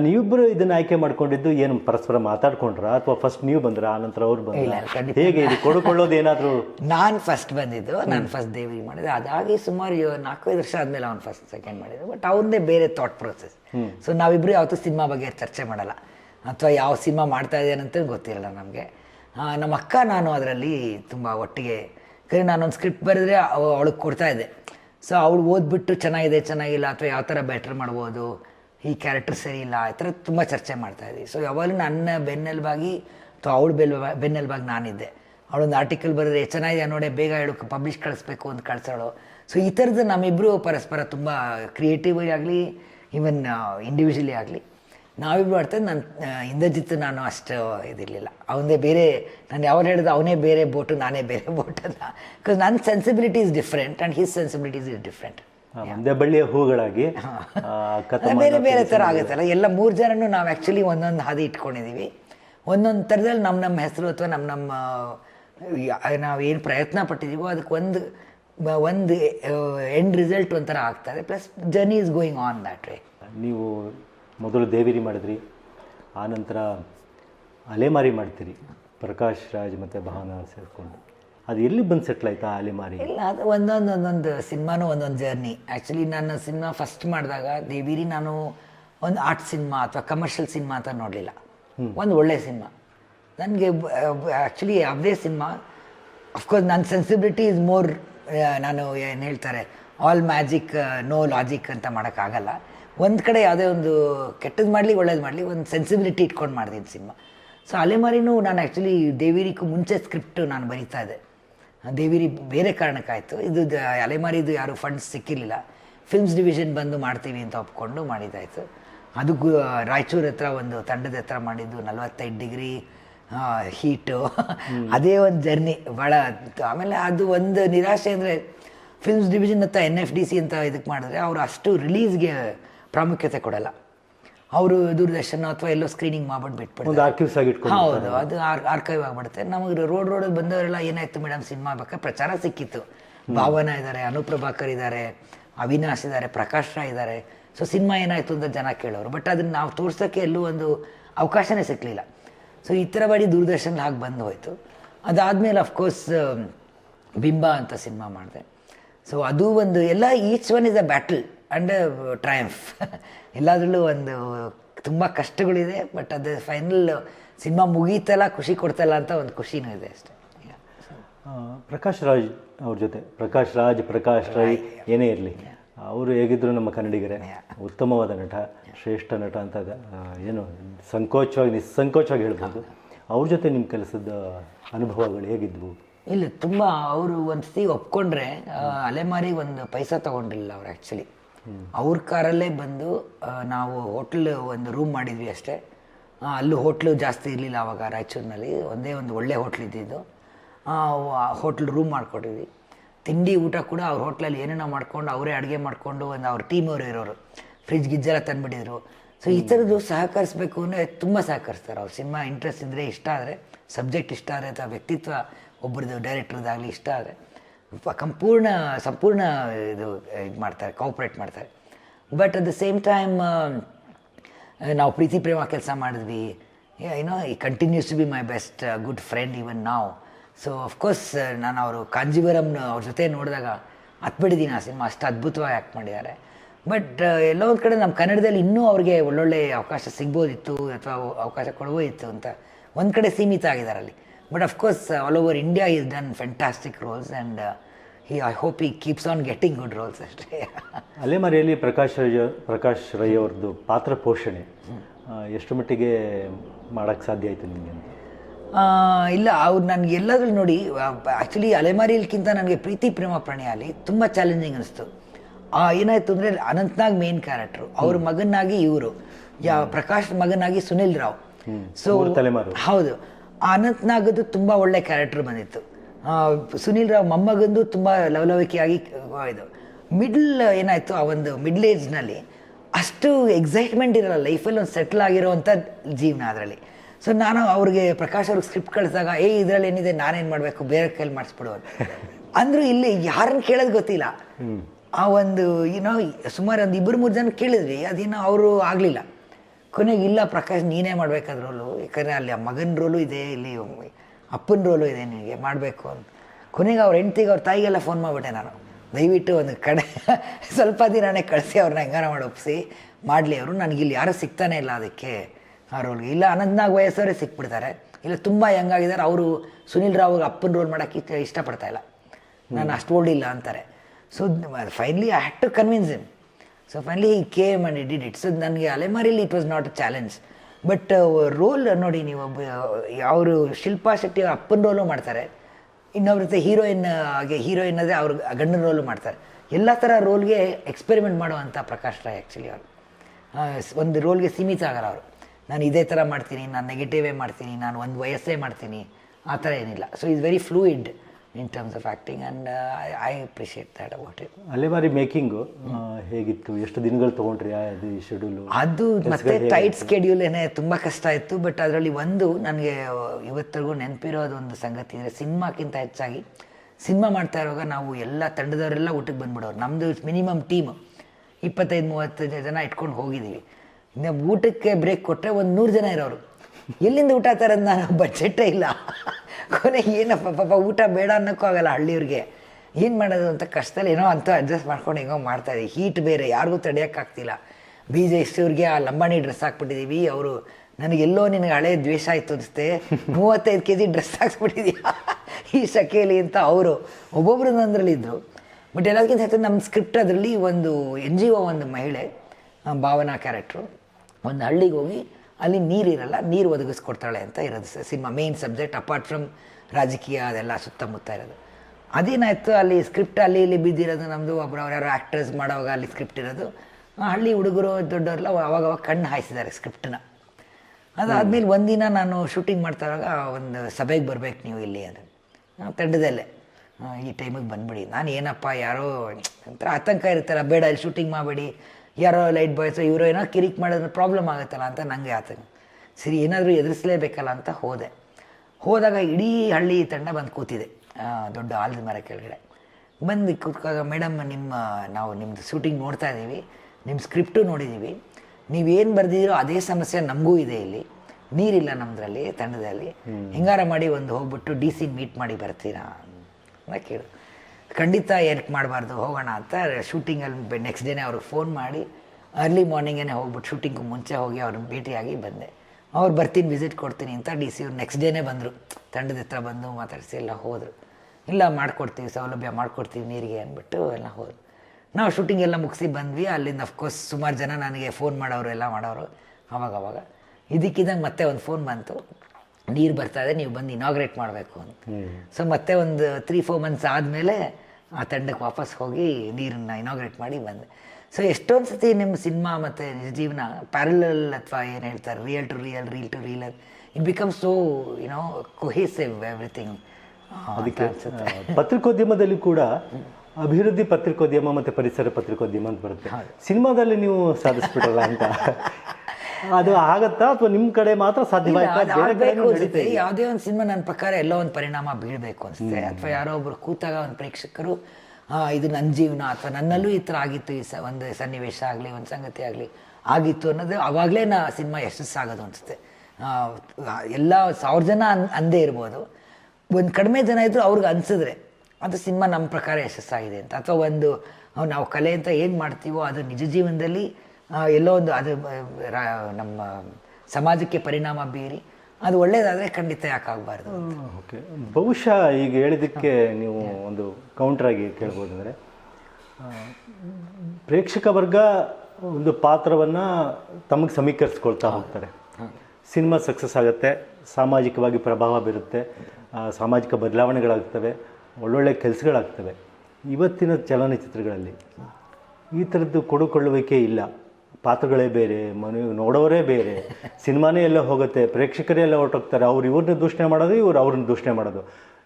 S1: ನೀವಿಬ್ಬರು ಇದನ್ನ ಆಯ್ಕೆ ಮಾಡ್ಕೊಂಡಿದ್ದು ಏನು ಪರಸ್ಪರ ಮಾತಾಡ್ಕೊಂಡ್ರಾ? ಅಥವಾ ಫಸ್ಟ್ ನೀವು ಬಂದ್ರ ಆನಂತರ ಅವ್ರು ಬಂದ್ರ. ಹೇಗೆ ಇದು ಕೊಡುಕೊಳ್ಳೋದು ಏನಾದರೂ?
S2: ನಾನು ಫಸ್ಟ್ ಬಂದಿದ್ದು ನಾನು ಫಸ್ಟ್ ದೇವಿಗೆ ಮಾಡಿದೆ ಅದಾಗಿ ಸುಮಾರು ನಾಲ್ಕೈದು ವರ್ಷ ಆದಮೇಲೆ ಅವ್ನು ಫಸ್ಟ್ ಸೆಕೆಂಡ್ ಮಾಡಿದ್ದು. ಬಟ್ ಅವನದೇ ಬೇರೆ ಥಾಟ್ ಪ್ರೊಸೆಸ್ ಸೊ ನಾವಿಬ್ಬರು ಯಾವತ್ತೂ ಸಿನಿಮಾ ಬಗ್ಗೆ ಚರ್ಚೆ ಮಾಡಲ್ಲ. ಅಥವಾ ಯಾವ ಸಿನಿಮಾ ಮಾಡ್ತಾ ಇದ್ದೇನಂತ ಗೊತ್ತಿರಲ್ಲ ನಮಗೆ. ನಮ್ಮ ಅಕ್ಕ ನಾನು ಅದರಲ್ಲಿ ತುಂಬ ಒಟ್ಟಿಗೆ ಕರೆ ನಾನೊಂದು ಸ್ಕ್ರಿಪ್ಟ್ ಬರೆದ್ರೆ ಅವಳಿಗೆ ಕೊಡ್ತಾ ಇದ್ದೆ. ಸೊ ಅವಳು ಓದ್ಬಿಟ್ಟು ಚೆನ್ನಾಗಿದೆ, ಚೆನ್ನಾಗಿಲ್ಲ, ಅಥವಾ ಯಾವ ಥರ ಬೆಟ್ರ್ ಮಾಡ್ಬೋದು, ಈ ಕ್ಯಾರೆಕ್ಟರ್ ಸರಿ ಇಲ್ಲ, ಈ ಥರ ತುಂಬ ಚರ್ಚೆ ಮಾಡ್ತಾ ಇದ್ದೀವಿ ಸೊ ಯಾವಾಗಲೂ ನನ್ನ ಬೆನ್ನೆಲುಬಾಗಿ, ಅಥವಾ ಅವಳು ಬೆಲ್, ಬೆನ್ನೆಲುಬಾಗಿ ನಾನಿದ್ದೆ. ಅವಳೊಂದು ಆರ್ಟಿಕಲ್ ಬರೆದ್ರೆ ಚೆನ್ನಾಗಿದೆ ನೋಡಿ, ಬೇಗ ಹೇಳು ಪಬ್ಲಿಷ್ ಕಳಿಸ್ಬೇಕು ಅಂತ ಕಳ್ಸೋಳು. ಸೊ ಈ ಥರದ್ದು ನಮ್ಮಿಬ್ಬರು ಪರಸ್ಪರ ತುಂಬ ಕ್ರಿಯೇಟಿವ್ ಆಗಲಿ ಈವನ್ ಇಂಡಿವಿಜುವಲಿ ಆಗಲಿ. ನಾವಿಬ್ರು ನನ್ನ ನಾನು ಜಿತ್ತು ನಾನು ಅಷ್ಟು ಇದಿರಲಿಲ್ಲ. ಅವನದೇ ಬೇರೆ ನಾನು ಯಾವಾಗ ಹೇಳಿದ ಅವನೇ ಬೇರೆ ಬೋಟು ನಾನೇ ಬೇರೆ ಬೋಟ್ ಅಂತ. ಬಿಕಾಸ್ ನನ್ನ sensibility is different and his sensibility is different
S1: ಒಂದೇ ಬಳ್ಳಿಯ ಹೂಗಳಾಗಿ
S2: ಬೇರೆ ಬೇರೆ ಥರ ಆಗುತ್ತಲ್ಲ. ಎಲ್ಲ ಮೂರು ಜನನು ನಾವು ಆ್ಯಕ್ಚುಲಿ ಒಂದೊಂದು ಹಾದಿ ಇಟ್ಕೊಂಡಿದ್ದೀವಿ ಒಂದೊಂದು ಥರದಲ್ಲಿ ನಮ್ಮ ನಮ್ಮ ಹೆಸರು ಅಥವಾ ನಮ್ಮ ನಮ್ಮ ನಾವು ಏನು ಪ್ರಯತ್ನ ಪಟ್ಟಿದ್ದೀವೋ ಅದಕ್ಕೆ ಒಂದು ಒಂದು ಎಂಡ್ ರಿಸಲ್ಟ್ ಒಂಥರ ಆಗ್ತದೆ plus journey is going on that way
S1: ನೀವು ಮೊದಲು ದೇವಿರಿ ಮಾಡಿದ್ರಿ ಆನಂತರ ಅಲೆಮಾರಿ ಮಾಡ್ತೀರಿ. ಪ್ರಕಾಶ್ ರಾಜ್ ಮತ್ತು ಭಾವನ ಸೇರಿಕೊಂಡು. ಅದು ಎಲ್ಲಿ ಬಂದು ಸೆಟ್ಲ್ ಆಯ್ತಾ ಅಲೆಮಾರಿ?
S2: ಇಲ್ಲ ಅದು ಒಂದೊಂದು ಒಂದೊಂದು ಸಿನಿಮಾನು ಒಂದೊಂದು ಜರ್ನಿ ಆ್ಯಕ್ಚುಲಿ ನಾನು ಸಿನಿಮಾ ಫಸ್ಟ್ ಮಾಡಿದಾಗ ದೇವಿರಿ ನಾನು ಒಂದು ಆರ್ಟ್ ಸಿನಿಮಾ ಅಥವಾ ಕಮರ್ಷಿಯಲ್ ಸಿನಿಮಾ ಅಂತ ನೋಡಲಿಲ್ಲ. ಒಂದು ಒಳ್ಳೆ ಸಿನಿಮಾ. ನನಗೆ ಆ್ಯಕ್ಚುಲಿ ಯಾವುದೇ ಸಿನಿಮಾ ಅಫ್ಕೋರ್ಸ್ ನನ್ನ ಸೆನ್ಸಿಬಿಲಿಟಿ ಇಸ್ ಮೋರ್ ನಾನು ಏನು ಹೇಳ್ತಾರೆ ಆಲ್ ಮ್ಯಾಜಿಕ್ ನೋ ಲಾಜಿಕ್ ಅಂತ ಮಾಡೋಕ್ಕಾಗಲ್ಲ. ಒಂದು ಕಡೆ ಯಾವುದೇ ಒಂದು ಕೆಟ್ಟದ್ದು ಮಾಡಲಿ ಒಳ್ಳೇದು ಮಾಡಲಿ ಒಂದು ಸೆನ್ಸಿಬಿಲಿಟಿ ಇಟ್ಕೊಂಡು ಮಾಡ್ತೀನಿ ಸಿನಿಮಾ. ಸೊ ಅಲೆಮಾರಿನೂ ನಾನು ಆ್ಯಕ್ಚುಲಿ ದೇವಿರಿಗೂ ಮುಂಚೆ ಸ್ಕ್ರಿಪ್ಟ್ ನಾನು ಬರೀತಾ ಇದ್ದೆ. ದೇವಿರಿ ಬೇರೆ ಕಾರಣಕ್ಕಾಯಿತು. ಇದು ದ- ಅಲೆಮಾರಿದು ಯಾರು ಫಂಡ್ಸ್ ಸಿಕ್ಕಿರಲಿಲ್ಲ. ಫಿಲ್ಮ್ಸ್ ಡಿವಿಷನ್ ಬಂದು ಮಾಡ್ತೀವಿ ಅಂತ ಒಪ್ಕೊಂಡು ಮಾಡಿದ್ದಾಯಿತು ಅದು ರಾಯಚೂರು ಹತ್ರ ಒಂದು ತಂಡದ ಹತ್ರ ಮಾಡಿದ್ದು ನಲವತ್ತೈದು ಡಿಗ್ರಿ ಹೀಟು ಅದೇ ಒಂದು ಜರ್ನಿ ಭಾಳ ಆಮೇಲೆ ಅದು ಒಂದು ನಿರಾಶೆ ಅಂದರೆ ಫಿಲ್ಮ್ಸ್ ಡಿವಿಷನ್ ಅಂತ ಎನ್ ಎಫ್ ಡಿ ಸಿ ಅಂತ ಇದಕ್ಕೆ ಮಾಡಿದ್ರೆ ಅವರು ಅಷ್ಟು ರಿಲೀಸ್ಗೆ ಪ್ರಾಮುಖ್ಯತೆ ಕೊಡಲ್ಲ. ಅವರು ದೂರದರ್ಶನ ಅಥವಾ ಎಲ್ಲೋ ಸ್ಕ್ರೀನಿಂಗ್ ಮಾಡ್ಬಿಟ್ಟು ಬಿಟ್ಬಿಡ್ತಾರೆ. ಹೌದು ಅದು ಆರ್ಕೈವ್ ಆಗ್ಬಿಡುತ್ತೆ. ನಮಗೆ ರೋಡ್ ರೋಡಲ್ಲಿ ಬಂದವರೆಲ್ಲ ಏನಾಯ್ತು ಮೇಡಮ್ ಸಿನಿಮಾ ಬೇಕಾದ್ರೆ ಪ್ರಚಾರ ಸಿಕ್ಕಿತ್ತು. ಭಾವನ ಇದ್ದಾರೆ ಅನುಪ್ರಭಾಕರ್ ಇದ್ದಾರೆ ಅವಿನಾಶ್ ಇದ್ದಾರೆ ಪ್ರಕಾಶ್ ರಾಯ್ ಇದ್ದಾರೆ. ಸೊ ಸಿನಿಮಾ ಏನಾಯ್ತು ಅಂತ ಜನ ಕೇಳೋರು. ಬಟ್ ಅದನ್ನ ನಾವು ತೋರ್ಸೋಕ್ಕೆ ಎಲ್ಲೂ ಒಂದು ಅವಕಾಶನೇ ಸಿಕ್ಕಲಿಲ್ಲ ಸೊ ಈ ಥರ ಬಾಡಿ ದೂರದರ್ಶನ ಹಾಗೆ ಬಂದು ಹೋಯಿತು. ಅದಾದಮೇಲೆ ಅಫ್ಕೋರ್ಸ್ ಬಿಂಬ ಅಂತ ಸಿನಿಮಾ ಮಾಡಿದೆ. ಸೊ ಅದು ಒಂದು ಎಲ್ಲ each one is a battle and triumph ಎಲ್ಲದರಲ್ಲೂ ಒಂದು ತುಂಬ ಕಷ್ಟಗಳಿದೆ ಬಟ್ ಅದು ಫೈನಲ್ ಸಿನಿಮಾ ಮುಗೀತಲ್ಲ ಖುಷಿ ಕೊಡ್ತಲ್ಲ ಅಂತ ಒಂದು ಖುಷಿನೂ ಇದೆ ಅಷ್ಟೇ.
S1: ಪ್ರಕಾಶ್ ರಾಜ್ ಅವ್ರ ಜೊತೆ. ಪ್ರಕಾಶ್ ರಾಜ್ ಪ್ರಕಾಶ್ ರೈ ಏನೇ ಇರಲಿ. ಅವರು ಹೇಗಿದ್ರು ನಮ್ಮ ಕನ್ನಡಿಗರೇ. ಉತ್ತಮವಾದ ನಟ ಶ್ರೇಷ್ಠ ನಟ ಅಂತ ಏನು ಸಂಕೋಚವಾಗಿ ನಿಸ್ಸಂಕೋಚವಾಗಿ ಹೇಳ್ಬೋದು. ಅವ್ರ ಜೊತೆ ನಿಮ್ಮ ಕೆಲಸದ ಅನುಭವಗಳು ಹೇಗಿದ್ವು?
S2: ಇಲ್ಲ ತುಂಬ ಅವರು ಒಂದು ಸತಿ ಒಪ್ಕೊಂಡ್ರೆ ಅಲೆಮಾರಿ ಒಂದು ಪೈಸಾ ತಗೊಂಡಿಲ್ಲ ಅವ್ರು ಆ್ಯಕ್ಚುಲಿ ಅವ್ರ ಕಾರಲ್ಲೇ ಬಂದು ನಾವು ಹೋಟ್ಲ್ ಒಂದು ರೂಮ್ ಮಾಡಿದ್ವಿ ಅಷ್ಟೇ. ಅಲ್ಲೂ ಹೋಟ್ಲು ಜಾಸ್ತಿ ಇರಲಿಲ್ಲ ಆವಾಗ ರಾಯಚೂರಿನಲ್ಲಿ. ಒಂದೇ ಒಂದು ಒಳ್ಳೆ ಹೋಟ್ಲ್ ಇದ್ದಿದ್ದು. ಹೋಟ್ಲ್ ರೂಮ್ ಮಾಡ್ಕೊಟ್ಟಿದ್ವಿ. ತಿಂಡಿ ಊಟ ಕೂಡ ಅವ್ರ ಹೋಟ್ಲಲ್ಲಿ ಏನೇನೋ ಮಾಡ್ಕೊಂಡು ಅವರೇ ಅಡುಗೆ ಮಾಡಿಕೊಂಡು ಒಂದು ಅವ್ರ ಟೀಮ್ ಅವರು ಇರೋರು. ಫ್ರಿಜ್ ಗಿಜ್ಜೆಲ್ಲ ತಂದುಬಿಟ್ಟಿದ್ರು. ಸೊ ಈ ಥರದ್ದು ಸಹಕರಿಸ್ಬೇಕು ಅಂದರೆ ತುಂಬ ಸಹಕರಿಸ್ತಾರೆ ಅವ್ರು. ಸಿನಿಮಾ ಇಂಟ್ರೆಸ್ಟ್ ಇದ್ದರೆ ಇಷ್ಟ ಆದರೆ ಸಬ್ಜೆಕ್ಟ್ ಇಷ್ಟ ಆದರೆ ಅಥವಾ ವ್ಯಕ್ತಿತ್ವ ಒಬ್ಬರದ್ದು ಡೈರೆಕ್ಟ್ರದ್ದಾಗಲಿ ಇಷ್ಟ ಆದರೆ. ಸಂಪೂರ್ಣ ಸಂಪೂರ್ಣ ಇದು ಇದು ಮಾಡ್ತಾರೆ ಕೋಪ್ರೇಟ್ ಮಾಡ್ತಾರೆ. But at the same time ನಾವು ಪ್ರೀತಿ ಪ್ರೇಮ ಕೆಲಸ ಮಾಡಿದ್ವಿ. ಏನೋ he continues to be my best good friend even ನಾವು ಸೊ ಅಫ್ಕೋರ್ಸ್ ನಾನು ಅವರು ಕಾಂಜೀವರಂ, ಅವ್ರ ಜೊತೆ ನೋಡಿದಾಗ ಹತ್ಬಿಟ್ಟಿದ್ದೀನಿ ಆ ಸಿನಿಮಾ, ಅಷ್ಟು ಅದ್ಭುತವಾಗಿ ಆ್ಯಕ್ಟ್ ಮಾಡಿದ್ದಾರೆ. ಬಟ್ ಎಲ್ಲೋ ಒಂದು ಕಡೆ ನಮ್ಮ ಕನ್ನಡದಲ್ಲಿ ಇನ್ನೂ ಅವ್ರಿಗೆ ಒಳ್ಳೊಳ್ಳೆ ಅವಕಾಶ ಸಿಗ್ಬೋದಿತ್ತು ಅಥವಾ ಅವಕಾಶ ಕೊಡ್ಬೋದಿತ್ತು ಅಂತ ಒಂದು ಕಡೆ ಸೀಮಿತ ಆಗಿದ್ದಾರೆ ಅಲ್ಲಿ. But of course all over India is done fantastic roles and he I hope he keeps on getting good roles ಅಷ್ಟೇ
S1: ಅಲೆಮಾರಿಯಲ್ಲಿ ಪ್ರಕಾಶ್ ರೈ ಪ್ರಕಾಶ್ ರೈ ಅವ್ರದ್ದು ಪಾತ್ರ ಪೋಷಣೆ. ಎಷ್ಟು ಮಟ್ಟಿಗೆ ಮಾಡೋಕ್ಕೆ ಸಾಧ್ಯ ಆಯಿತು ನಿಮಗೆ ಅಂತ?
S2: ಇಲ್ಲ ಅವ್ರು ನನಗೆ ಎಲ್ಲದ್ರಲ್ಲಿ ನೋಡಿ ಆ್ಯಕ್ಚುಲಿ ಅಲೆಮಾರಿಯಲ್ಕಿಂತ ನನಗೆ ಪ್ರೀತಿ ಪ್ರೇಮ ಅಲ್ಲಿ ತುಂಬ ಚಾಲೆಂಜಿಂಗ್ ಅನಿಸ್ತು. ಏನಾಯಿತು ಅಂದರೆ ಅನಂತ್ನಾಗ್ ಮೇನ್ ಕ್ಯಾರೆಕ್ಟ್ರು ಅವ್ರ ಮಗನಾಗಿ ಇವರು. ಯಾ ಪ್ರಕಾಶ್ ಮಗನಾಗಿ ಸುನಿಲ್ ರಾವ್. ಸೊ. ಹೌದು. ಅನಂತ್ನಾಗದು ತುಂಬ ಒಳ್ಳೆ ಕ್ಯಾರೆಕ್ಟರ್ ಬಂದಿತ್ತು. ಸುನಿಲ್ ರಾವ್ ಮೊಮ್ಮಗಂದು ತುಂಬ ಲವಲವಿಕೆಯಾಗಿ ಇದು. ಮಿಡ್ಲ್ ಏನಾಯಿತು, ಆ ಒಂದು ಮಿಡ್ಲ್ ಏಜ್ನಲ್ಲಿ ಅಷ್ಟು ಎಕ್ಸೈಟ್ಮೆಂಟ್ ಇರಲ್ಲ ಲೈಫಲ್ಲಿ ಒಂದು ಸೆಟ್ಲ್ ಆಗಿರೋವಂಥ ಜೀವನ ಅದರಲ್ಲಿ. ಸೊ ನಾನು ಅವ್ರಿಗೆ ಪ್ರಕಾಶ್ ಅವ್ರಿಗೆ ಸ್ಕ್ರಿಪ್ಟ್ ಕಳಿಸಿದಾಗ, ಏ, ಇದರಲ್ಲಿ ಏನಿದೆ? ನಾನೇನು ಮಾಡಬೇಕು? ಬೇರೆ ಕೈಲಿ ಮಾಡಿಸ್ಬಿಡೋರು ಅಂದರೂ ಇಲ್ಲಿ ಯಾರನ್ನು ಕೇಳೋದು ಗೊತ್ತಿಲ್ಲ. ಆ ಒಂದು ಏನೋ ಸುಮಾರು ಒಂದು ಇಬ್ಬರು ಮೂರು ಜನ ಕೇಳಿದ್ವಿ. ಅದೇನೋ ಅವರು ಆಗಲಿಲ್ಲ. ಕೊನೆಗೆ, ಇಲ್ಲ ಪ್ರಕಾಶ್, ನೀನೇ ಮಾಡಬೇಕಾದ್ರೂ ಯಾಕಂದರೆ ಅಲ್ಲಿ ಆ ಮಗನ ರೋಲು ಇದೆ, ಇಲ್ಲಿ ಅಪ್ಪನ ರೋಲು ಇದೆ ನಿನಗೆ, ಮಾಡಬೇಕು ಅಂತ. ಕೊನೆಗೆ ಅವ್ರ ಹೆಂಡ್ತಿಗೆ ಅವ್ರ ತಾಯಿಗೆಲ್ಲ ಫೋನ್ ಮಾಡಿಬಿಟ್ಟೆ ನಾನು. ದಯವಿಟ್ಟು ಒಂದು ಕಡೆ ಸ್ವಲ್ಪ ದಿನನೇ ಕಳಿಸಿ ಅವ್ರನ್ನ ಹೆಂಗಾರ ಮಾಡಿ ಒಪ್ಪಿಸಿ ಮಾಡಲಿ ಅವರು ನನಗಿಲ್ಲಿ ಯಾರೂ ಸಿಗ್ತಾನೆ ಇಲ್ಲ ಅದಕ್ಕೆ. ಆ ರೋಲ್ಗೆ ಇಲ್ಲ ಅನಂತನಾಗ್ ವಯಸ್ಸವರೇ ಸಿಕ್ಬಿಡ್ತಾರೆ. ಇಲ್ಲ ತುಂಬ ಹೆಂಗಾಗಿದ್ದಾರೆ ಅವರು ಸುನಿಲ್ ರಾವ್ ಅಪ್ಪನ ರೋಲ್ ಮಾಡೋಕ್ಕೆ ಇಷ್ಟ, ಇಷ್ಟಪಡ್ತಾ ಇಲ್ಲ. ನಾನು ಅಷ್ಟು ಓಲ್ಡ್ ಇಲ್ಲ ಅಂತಾರೆ. So finally I had to convince him so finally he came and it it so ನನಗೆ ಅಲೆಮಾರಿಲಿ it was not a challenge but role ನೋಡಿ ನೀವು ಅವರು ಶಿಲ್ಪಾ ಶೆಟ್ಟಿ ಅಪ್ಪನ ರೋಲು ಮಾಡ್ತಾರೆ. ಇನ್ನೊಬ್ರ ಹೀರೋಯಿನ್ ಹಾಗೆ ಹೀರೋಯಿನ್ ಅಂದರೆ ಅವ್ರ ಗಂಡನ ರೋಲು ಮಾಡ್ತಾರೆ. ಎಲ್ಲ ಥರ ರೋಲ್ಗೆ ಎಕ್ಸ್ಪೆರಿಮೆಂಟ್ ಮಾಡುವಂಥ ಪ್ರಕಾಶ್ ರಾಯ್ ಆ್ಯಕ್ಚುಲಿ ಅವರು. ಒಂದು ರೋಲ್ಗೆ ಸೀಮಿತ ಆಗಲ್ಲ ಅವರು. ನಾನು ಇದೇ ಥರ ಮಾಡ್ತೀನಿ, ನಾನು ನೆಗೆಟಿವೇ ಮಾಡ್ತೀನಿ, ನಾನು ಒಂದು ವಯಸ್ಸೇ ಮಾಡ್ತೀನಿ. ಆ ಥರ ಏನಿಲ್ಲ. So is very fluid in terms of acting and I appreciate that about it
S1: Alemari making ಹೇಗಿತ್ತು? ಎಷ್ಟು ದಿನಗಳು ತೊಗೊಂಡ್ರಿ ಅದು ಶೆಡ್ಯೂಲು
S2: ಅದು ಮತ್ತೆ ಟೈಟ್ ಸ್ಕೆಡ್ಯೂಲ್ ಏನೇ ತುಂಬ ಕಷ್ಟ ಇತ್ತು ಬಟ್ ಅದರಲ್ಲಿ ಒಂದು ನನಗೆ ಇವತ್ತಿಗೂ ನೆನಪಿರೋದು ಒಂದು ಸಂಗತಿ ಅಂದರೆ ಸಿನಿಮಾಕ್ಕಿಂತ ಹೆಚ್ಚಾಗಿ ಸಿನಿಮಾ ಮಾಡ್ತಾ ಇರುವಾಗ ನಾವು ಎಲ್ಲ ತಂಡದವರೆಲ್ಲ ಊಟಕ್ಕೆ ಬಂದ್ಬಿಡೋರು. ನಮ್ಮದು ಮಿನಿಮಮ್ ಟೀಮ್ ಇಪ್ಪತ್ತೈದು ಮೂವತ್ತು ಜನ ಇಟ್ಕೊಂಡು ಹೋಗಿದ್ದೀವಿ. ಊಟಕ್ಕೆ ಬ್ರೇಕ್ ಕೊಟ್ಟರೆ ಒಂದು ನೂರು ಜನ ಇರೋರು. ಎಲ್ಲಿಂದ ಊಟ ತರೋದು ನಾನು ಬಜೆಟೇ ಇಲ್ಲ. ಕೊನೆ ಏನಪ್ಪ, ಪಾಪ ಊಟ ಬೇಡ ಅನ್ನೋಕ್ಕೂ ಆಗಲ್ಲ ಹಳ್ಳಿಯವ್ರಿಗೆ. ಏನು ಮಾಡೋದು ಅಂತ ಕಷ್ಟದಲ್ಲಿ ಏನೋ ಅಂತ ಅಡ್ಜಸ್ಟ್ ಮಾಡ್ಕೊಂಡು ಹೆಂಗೋ ಮಾಡ್ತಾ ಇದ್ದೀವಿ. ಹೀಟ್ ಬೇರೆ, ಯಾರಿಗೂ ತಡೆಯೋಕ್ಕಾಗ್ತಿಲ್ಲ ಬೀಜ ಇಷ್ಟವ್ರಿಗೆ ಆ ಲಂಬಾಣಿ ಡ್ರೆಸ್ ಹಾಕ್ಬಿಟ್ಟಿದ್ದೀವಿ ಅವರು ನನಗೆಲ್ಲೋ ನಿನಗೆ ಹಳೆ ದ್ವೇಷ ಆಯಿತು ಅನಿಸುತ್ತೆ. ಮೂವತ್ತೈದು ಕೆ ಜಿ ಡ್ರೆಸ್ ಹಾಕ್ಸ್ಬಿಟ್ಟಿದ್ಯಾ. ಈ ಸಖೇಲಿ ಅಂತ ಅವರು ಒಬ್ಬೊಬ್ಬರು ಇದ್ದರು ಬಟ್ ಎಲ್ಲದಕ್ಕಿಂತ ಹೆಚ್ಚು ನಮ್ಮ ಸ್ಕ್ರಿಪ್ಟ್ ಅದರಲ್ಲಿ ಒಂದು ಎನ್ ಜಿ ಒ ಒಂದು ಮಹಿಳೆ, ಭಾವನಾ ಕ್ಯಾರೆಕ್ಟ್ರು ಒಂದು ಹಳ್ಳಿಗೆ ಹೋಗಿ ಅಲ್ಲಿ ನೀರಿರಲ್ಲ ನೀರು ಒದಗಿಸ್ಕೊಡ್ತಾಳೆ ಅಂತ ಇರೋದು cinema main subject apart from ರಾಜಕೀಯ ಅದೆಲ್ಲ ಸುತ್ತಮುತ್ತ ಇರೋದು. ಅದೇನಾಯಿತು ಅಲ್ಲಿ ಸ್ಕ್ರಿಪ್ಟ್ ಅಲ್ಲಿ ಇಲ್ಲಿ ಬಿದ್ದಿರೋದು ನಮ್ಮದು ಒಬ್ಬರು ಯಾರೋ ಆ್ಯಕ್ಟ್ರೆಸ್ ಮಾಡೋವಾಗ ಅಲ್ಲಿ ಸ್ಕ್ರಿಪ್ಟ್ ಇರೋದು. ಹಳ್ಳಿ ಹುಡುಗರು ದೊಡ್ಡವರೆಲ್ಲ ಅವಾಗವಾಗ ಅವಾಗ ಕಣ್ಣು ಹಾಯಿಸಿದ್ದಾರೆ ಸ್ಕ್ರಿಪ್ಟನ್ನ ಅದಾದಮೇಲೆ ಒಂದಿನ ನಾನು ಶೂಟಿಂಗ್ ಮಾಡ್ತಾ ಇರುವಾಗ ಒಂದು ಸಭೆಗೆ ಬರಬೇಕು ನೀವು ಇಲ್ಲಿ ಅದು ತಂಡದಲ್ಲೇ ಈ ಟೈಮಿಗೆ ಬಂದ್ಬಿಡಿ. ನಾನು ಏನಪ್ಪ ಯಾರೋ ಒಂಥರ ಆತಂಕ ಇರ್ತಾರೆ ಬೇಡ ಇಲ್ಲಿ ಶೂಟಿಂಗ್ ಮಾಡಬೇಡಿ. ಯಾರೋ ಲೈಟ್ ಬಾಯ್ಸು ಇವರು ಏನೋ ಕಿರಿಕ್ ಮಾಡಿದ್ರೆ ಪ್ರಾಬ್ಲಮ್ ಆಗುತ್ತಲ್ಲ ಅಂತ ನನಗೆ ಆತ ಸರಿ ಏನಾದರೂ ಎದುರಿಸಲೇಬೇಕಲ್ಲ ಅಂತ ಹೋದೆ. ಹೋದಾಗ ಇಡೀ ಹಳ್ಳಿ ತಂಡ ಬಂದು ಕೂತಿದೆ. ದೊಡ್ಡ ಆಲದ ಮರ ಕೆಳಗಡೆ. ಬಂದು ಕೂತ್ಕಾಗ ಮೇಡಮ್ ನಿಮ್ಮ ನಾವು ನಿಮ್ಮದು ಶೂಟಿಂಗ್ ನೋಡ್ತಾ ಇದ್ದೀವಿ. ನಿಮ್ಮ ಸ್ಕ್ರಿಪ್ಟು ನೋಡಿದ್ದೀವಿ. ನೀವೇನು ಬರೆದಿದ್ದೀರೋ ಅದೇ ಸಮಸ್ಯೆ ನಮಗೂ ಇದೆ ಇಲ್ಲಿ. ನೀರಿಲ್ಲ ನಮ್ಮದ್ರಲ್ಲಿ ತಂಡದಲ್ಲಿ. ಹಿಂಗಾರ ಮಾಡಿ ಒಂದು ಹೋಗ್ಬಿಟ್ಟು ಡಿ ಸಿ ಮೀಟ್ ಮಾಡಿ ಬರ್ತೀರಾ? ಅಂತ ಕೇಳು ಖಂಡಿತ ಏರ್ಕ್ ಮಾಡಬಾರ್ದು ಹೋಗೋಣ ಅಂತ ಶೂಟಿಂಗಲ್ಲಿ ನೆಕ್ಸ್ಟ್ ಡೇನೇ ಅವ್ರಿಗೆ ಫೋನ್ ಮಾಡಿ ಅರ್ಲಿ ಮಾರ್ನಿಂಗೇ ಹೋಗ್ಬಿಟ್ಟು ಶೂಟಿಂಗು ಮುಂಚೆ ಹೋಗಿ ಅವ್ರನ್ನ ಭೇಟಿಯಾಗಿ ಬಂದೆ. ಅವ್ರು ಬರ್ತೀನಿ ವಿಸಿಟ್ ಕೊಡ್ತೀನಿ ಅಂತ ಡಿ ಸಿ ಅವ್ರು ನೆಕ್ಸ್ಟ್ ಡೇನೇ ಬಂದರು. ತಂಡದ ಹತ್ರ ಬಂದು ಮಾತಾಡಿಸಿ ಎಲ್ಲ ಹೋದರು. ಇಲ್ಲ ಮಾಡಿಕೊಡ್ತೀವಿ ಸೌಲಭ್ಯ ಮಾಡಿಕೊಡ್ತೀವಿ ನೀರಿಗೆ ಅಂದ್ಬಿಟ್ಟು ಎಲ್ಲ ಹೋದ್ರು. ನಾವು ಶೂಟಿಂಗ್ ಎಲ್ಲ ಮುಗಿಸಿ ಬಂದ್ವಿ. ಅಲ್ಲಿಂದ ಅಫ್ಕೋರ್ಸ್ ಸುಮಾರು ಜನ ನನಗೆ ಫೋನ್ ಮಾಡೋರು ಎಲ್ಲ ಮಾಡೋರು ಅವಾಗ ಅವಾಗ. ಇದಕ್ಕಿದ್ದಂಗೆ ಮತ್ತೆ ಒಂದು ಫೋನ್ ಬಂತು. ನೀರು ಬರ್ತಾ ಇದೆ ನೀವು ಬಂದು ಇನಾಗ್ರೇಟ್ ಮಾಡಬೇಕು ಅಂತ. ಸೊ ಮತ್ತೆ ಒಂದು ತ್ರೀ ಫೋರ್ ಮಂತ್ಸ್ ಆದಮೇಲೆ ಆ ತಂಡಕ್ಕೆ ವಾಪಸ್ ಹೋಗಿ ನೀರನ್ನು ಇನಾಗ್ರೇಟ್ ಮಾಡಿ ಬಂದೆ. ಸೊ ಎಷ್ಟೊಂದು ಸತಿ ನಿಮ್ಮ ಸಿನಿಮಾ ಮತ್ತು ನಿಜ ಜೀವನ ಪ್ಯಾರಲಲ್ ಅಥವಾ ಏನು ಹೇಳ್ತಾರೆ real to real reel to real it become so you know cohesive everything
S1: ಅದಕ್ಕೆ ಪತ್ರಿಕೋದ್ಯಮದಲ್ಲಿ ಕೂಡ ಅಭಿವೃದ್ಧಿ ಪತ್ರಿಕೋದ್ಯಮ ಮತ್ತೆ ಪರಿಸರ ಪತ್ರಿಕೋದ್ಯಮ ಅಂತ ಬರುತ್ತೆ. ಸಿನಿಮಾದಲ್ಲಿ ನೀವು ಸಾಧಿಸ್ಬಿಡಲ್ಲ ಅಂತ. ಅದು ಆಗತ್ತಾ ಅಥವಾ ನಿಮ್ ಕಡೆ ಮಾತ್ರ ಸಾಧ್ಯವಾಯ್ತಾ?
S2: ಯಾವುದೇ ಒಂದು ಸಿನಿಮಾ ನನ್ನ ಪ್ರಕಾರ ಎಲ್ಲ ಒಂದು ಪರಿಣಾಮ ಬೀಳ್ಬೇಕು ಅನ್ಸುತ್ತೆ. ಅಥವಾ ಯಾರೋ ಒಬ್ರು ಕೂತಾಗ ಒಂದು ಪ್ರೇಕ್ಷಕರು ಇದು ನನ್ನ ಜೀವನ ಅಥವಾ ನನ್ನಲ್ಲೂ ಈ ಥರ ಆಗಿತ್ತು ಈ ಸ ಒಂದು ಸನ್ನಿವೇಶ ಆಗಲಿ ಒಂದು ಸಂಗತಿ ಆಗಲಿ ಆಗಿತ್ತು ಅನ್ನೋದು ಅವಾಗಲೇ ನಾ ಸಿನಿಮಾ ಯಶಸ್ಸಾಗೋದು ಅನಿಸುತ್ತೆ. ಎಲ್ಲ ಸಾವಿರ ಜನ ಅನ್ ಅಂದೇ ಇರ್ಬೋದು. ಒಂದು ಕಡಿಮೆ ಜನ ಇದ್ದರೂ ಅವ್ರಿಗೆ ಅನಿಸಿದ್ರೆ ಅದು ಸಿನಿಮಾ ನಮ್ಮ ಪ್ರಕಾರ ಯಶಸ್ಸಾಗಿದೆ ಅಂತ. ಅಥವಾ ಒಂದು ನಾವು ಕಲೆ ಅಂತ ಏನು ಮಾಡ್ತೀವೋ ಅದು ನಿಜ ಜೀವನದಲ್ಲಿ ಎಲ್ಲೋ ಒಂದು ಅದು ನಮ್ಮ ಸಮಾಜಕ್ಕೆ ಪರಿಣಾಮ ಬೀರಿ ಅದು ಒಳ್ಳೇದಾದರೆ ಖಂಡಿತ ಯಾಕಾಗಬಾರ್ದು
S1: ಓಕೆ ಬಹುಶಃ ಈಗ ಹೇಳಿದ್ದಕ್ಕೆ ನೀವು ಒಂದು ಕೌಂಟರ್ ಆಗಿ ಕೇಳ್ಬೋದು ಅಂದರೆ ಪ್ರೇಕ್ಷಕ ವರ್ಗ ಒಂದು ಪಾತ್ರವನ್ನು ತಮಗೆ ಸಮೀಕರಿಸ್ಕೊಳ್ತಾ ಹೋಗ್ತಾರೆ. ಸಿನಿಮಾ ಸಕ್ಸಸ್ ಆಗುತ್ತೆ ಸಾಮಾಜಿಕವಾಗಿ ಪ್ರಭಾವ ಬೀರುತ್ತೆ ಸಾಮಾಜಿಕ ಬದಲಾವಣೆಗಳಾಗ್ತವೆ ಒಳ್ಳೊಳ್ಳೆ ಕೆಲಸಗಳಾಗ್ತವೆ. ಇವತ್ತಿನ ಚಲನಚಿತ್ರಗಳಲ್ಲಿ ಈ ಥರದ್ದು ಕೊಡುಕೊಳ್ಳುವಿಕೆ ಇಲ್ಲ. ಪಾತ್ರಗಳೇ ಬೇರೆ ಮನೆ ನೋಡೋರೇ ಬೇರೆ ಸಿನಿಮಾನೇ ಎಲ್ಲ ಹೋಗುತ್ತೆ ಪ್ರೇಕ್ಷಕರೇ ಎಲ್ಲ ಹೊರಟೋಗ್ತಾರೆ ಅವ್ರು ಇವ್ರನ್ನ ದೂಷಣೆ ಮಾಡೋದು ಇವ್ರು ಅವ್ರನ್ನ ದೂಷಣೆ ಮಾಡೋದು.